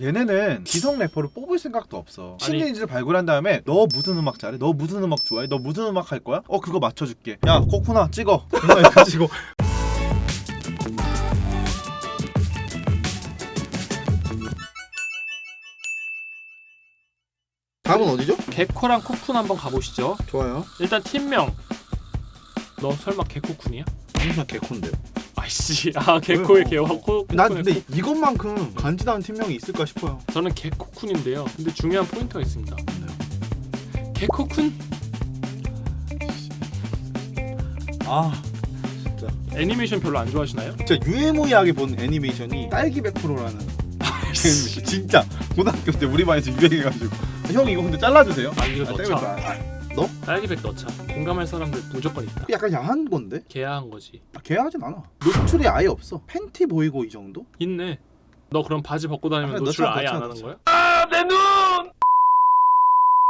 얘네는 기성 래퍼를 뽑을 생각도 없어. 아니. 신인지를 발굴한 다음에 너 무슨 음악 잘해? 너 무슨 음악 좋아해? 너 무슨 음악 할 거야? 어 그거 맞춰줄게. 야 코코나 찍어. 해가지고 다음은 어디죠? 개코랑 코쿤 한번 가보시죠. 좋아요. 일단 팀명. 너 설마 개코쿤이야? 항상 개콘데요. 아이씨, 아 개코의 왜요? 개와 코. 난 근데 이것만큼 간지나는 팀명이 있을까 싶어요. 코. 저는 개코쿤인데요. 근데 중요한 포인트가 있습니다. 네. 개코쿤 아 진짜. 애니메이션 별로 안 좋아하시나요? 진짜 유해무이하게 본 애니메이션이 딸기 100%라는 애니메이션. 진짜 고등학교 때 우리 반에서 유행해가지고 형 이거 근데 잘라주세요. 아 이거 아, 딸기 넣자. 100%. 아, 아, 너? 딸기백 넣자. 공감할 사람들 무조건 있다. 약간 야한 건데? 개야한 거지. 아, 개하진 않아. 노출이 아예 없어. 팬티 보이고 이 정도? 있네. 너 그럼 바지 벗고 다니면 아, 노출 넣자, 아예 안 넣자, 하는 넣자. 거야? 아 내 눈!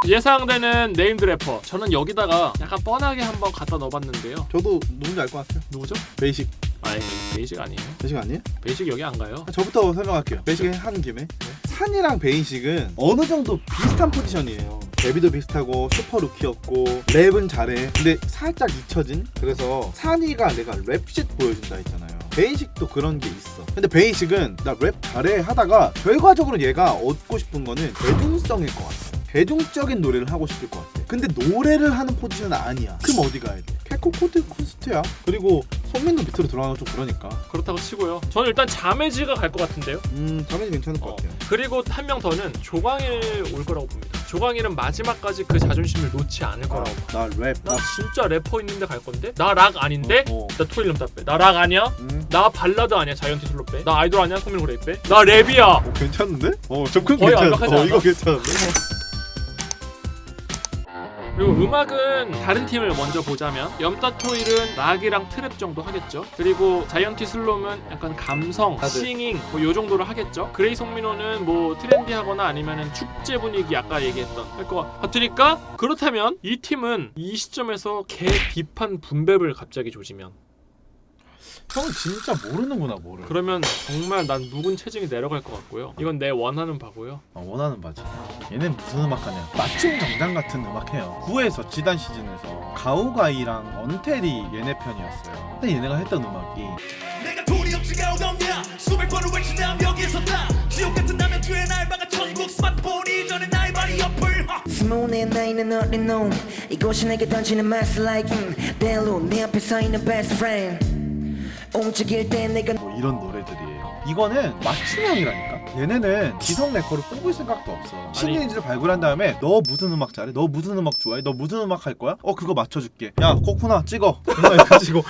예상되는 네임드 래퍼. 저는 여기다가 약간 뻔하게 한번 갖다 넣어봤는데요. 저도 누군지 알 것 같아요. 누구죠? 베이식. 아니 베이직 아니에요. 베이식 아니에요? 베이직 여기 안 가요. 아, 저부터 설명할게요. 베이식 한 김에 산이랑 베이식은 어느 정도 비슷한 포지션이에요. 데뷔도 비슷하고 슈퍼 루키였고 랩은 잘해. 근데 살짝 잊혀진. 그래서 산이가 내가 랩짓 보여준다 했잖아요. 베이식도 그런 게 있어. 근데 베이식은 나 랩 잘해 하다가 결과적으로 얘가 얻고 싶은 거는 대중성일 것 같아. 대중적인 노래를 하고 싶을 것 같아. 근데 노래를 하는 포지션은 아니야. 그럼 어디 가야 돼? 캐코 코트 콘스트야. 그리고 손민도 밑으로 들어가는 좀 그러니까. 그렇다고 치고요. 저는 일단 자매지가 갈 것 같은데요. 음, 자매지 괜찮을 것 어. 같아요. 그리고 한 명 더는 조광일 올 거라고 봅니다. 조광일은 마지막까지 그 자존심을 놓지 않을 거라고. 봐. 나 랩. 나 진짜 래퍼 있는데 갈 건데? 나 락 아닌데? 어. 나 토일름 다 빼. 나 락 아니야? 음. 나 발라드 아니야 자이언티 슬로 빼. 나 아이돌 아니야 송민호 그레이 빼. 나 랩이야. 어, 괜찮은데? 어, 접근 거의 괜찮아. 완벽하지 어, 않아? 이거 괜찮은데? 그리고 음악은 다른 팀을 먼저 보자면 염따 토일은 락이랑 트랩 정도 하겠죠. 그리고 자이언티 슬롬은 약간 감성, 다들. 싱잉 뭐 요 정도로 하겠죠. 그레이 송민호는 뭐 트렌디하거나 아니면은 축제 분위기 아까 얘기했던 할 것 같으니까 그렇다면 이 팀은 이 시점에서 개 비판 분배를 갑자기 조지면 형은 진짜 모르는구나 뭐를. 그러면 정말 난 묵은 체증이 내려갈 것 같고요. 이건 내 원하는 바고요. 아, 원하는 바지. 얘는 무슨 음악 하냐? 맞춤 정장 같은 음악 해요. 9에서 지단 시즌에서 가오가이랑 언테리 얘네 편이었어요. 근데 얘네가 했던 음악이 내가 돈이 없지가 어렵냐 수백 번을 외치다 여기에서 다 지옥 같은 라면 뒤에 날방아 천국 스마트폰이 전에 나의 발이 옆을 하. 스모의 나이는 어린 놈 이곳이 내게 던지는 마스 like 음, 델로 내 앞에 서 있는 best friend 움직일 때 내가 뭐 이런 노래들이에요. 이거는 맞춤형이라니까. 얘네는 기성 래퍼를 뽑을 생각도 없어. 신인지를 발굴한 다음에 너 무슨 음악 잘해? 너 무슨 음악 좋아해? 너 무슨 음악 할 거야? 어 그거 맞춰줄게. 야 코코나 찍어. 해가지고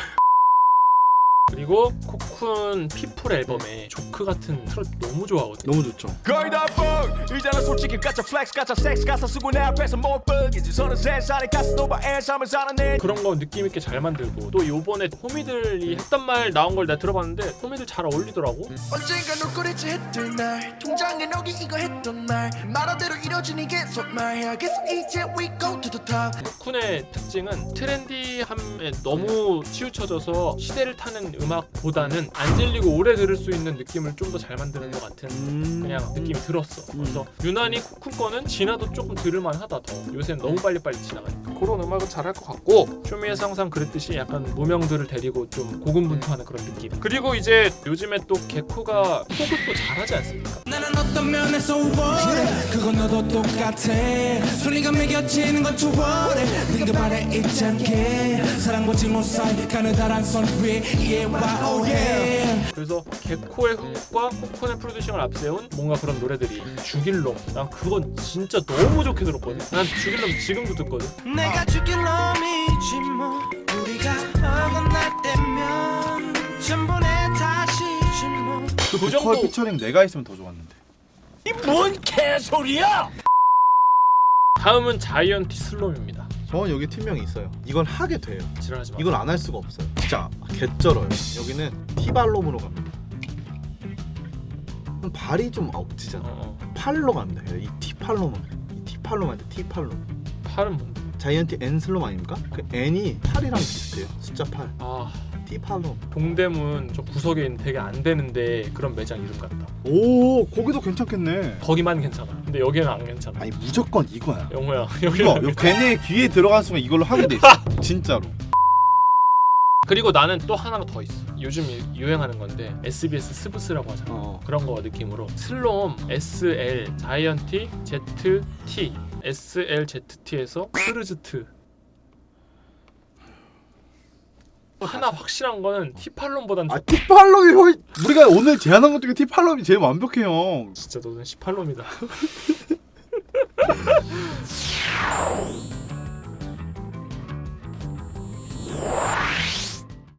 그리고 코쿤 피플 앨범에 조크 같은 트롯 너무 좋아하거든요. 너무 좋죠. 거의 다 뻥. 이제는 솔직히 가짜 플렉스 가짜 섹스 가짜 쓰고 내 앞에서 못 뻑이지 서른 세 살에 가스 노바에 삶을 사는 내 그런 거 느낌 있게 잘 만들고 또 요번에 호미들이 했던 말 나온 걸 내가 들어봤는데 호미들 잘 어울리더라고. 언젠가 놀거리지 했던 날 통장에 너기 이거 했던 말 말한대로 이뤄진 이게 속말해야겠어 이제 we go to the top 코쿤의 특징은 트렌디함에 너무 치우쳐져서 시대를 타는 음악보다는 안 질리고 오래 들을 수 있는 느낌을 좀 더 잘 만드는 것 같은 음. 그냥 느낌이 들었어. 그래서 유난히 코쿤 거는 지나도 조금 들을만 하다 더. 요새는 너무 빨리빨리 지나가니까 그런 음악은 잘할 것 같고 쇼미에서 항상 그랬듯이 약간 무명들을 데리고 좀 고군분투하는 그런 느낌. 그리고 이제 요즘에 또 개코가 또 잘하지 않습니까? 나는 어떤 면에서 우월해 그건 너도 똑같아 순위가 매겨지는 건 좋아해 네가 바래 있지 않게 사랑받지 못살 가느다란 선 위에 그래서 개코의 훅과 코콘의 프로듀싱을 앞세운 뭔가 그런 노래들이 죽일 놈. 난 그건 진짜 너무 좋게 들었거든. 난 죽일 놈 지금도 듣거든. 내가 죽일 놈이지 뭐 우리가 어긋날 때면 전부 내 탓이지 뭐그 정도 피처링 내가 했으면 더 좋았는데. 뭔 개소리야 다음은 자이언티 슬롬입니다. 저는 여기 팀명이 있어요. 이건 하게 돼요. 지랄하지 마. 이건 안 할 수가 없어요. 진짜 개쩔어요. 여기는 티발롬으로 갑니다. 그럼 발이 좀 억지잖아. 어, 어. 팔로 갑니다. 이 티팔롬은 이 티팔롬한테 티팔롬. 팔은 뭔데? 자이언티 N슬롬 아닙니까? 그 N이 8이랑 비슷해요. 숫자 8. 아 티팔로. 동대문 저 구석에 있는 되게 안 되는데 그런 매장 이름 같다. 오 거기도 괜찮겠네. 거기만 괜찮아. 근데 여기는 안 괜찮아. 아니 무조건 이거야. 영호야 이거 여기는 이거 걔네 귀에 들어간 순간 이걸로 하게 돼 있어 진짜로 그리고 나는 또 하나가 더 있어. 요즘 유- 유행하는 건데 SBS 스브스라고 하잖아. 어. 그런 거 느낌으로 슬롬 SL 자이언티 ZT SLZT에서 크르즈트 하나 확실한 거는 티팔론보단 아 좋... 티팔롬이 거의 우리가 오늘 제안한 것 중에 티팔롬이 제일 완벽해요 진짜 너는 18놈이다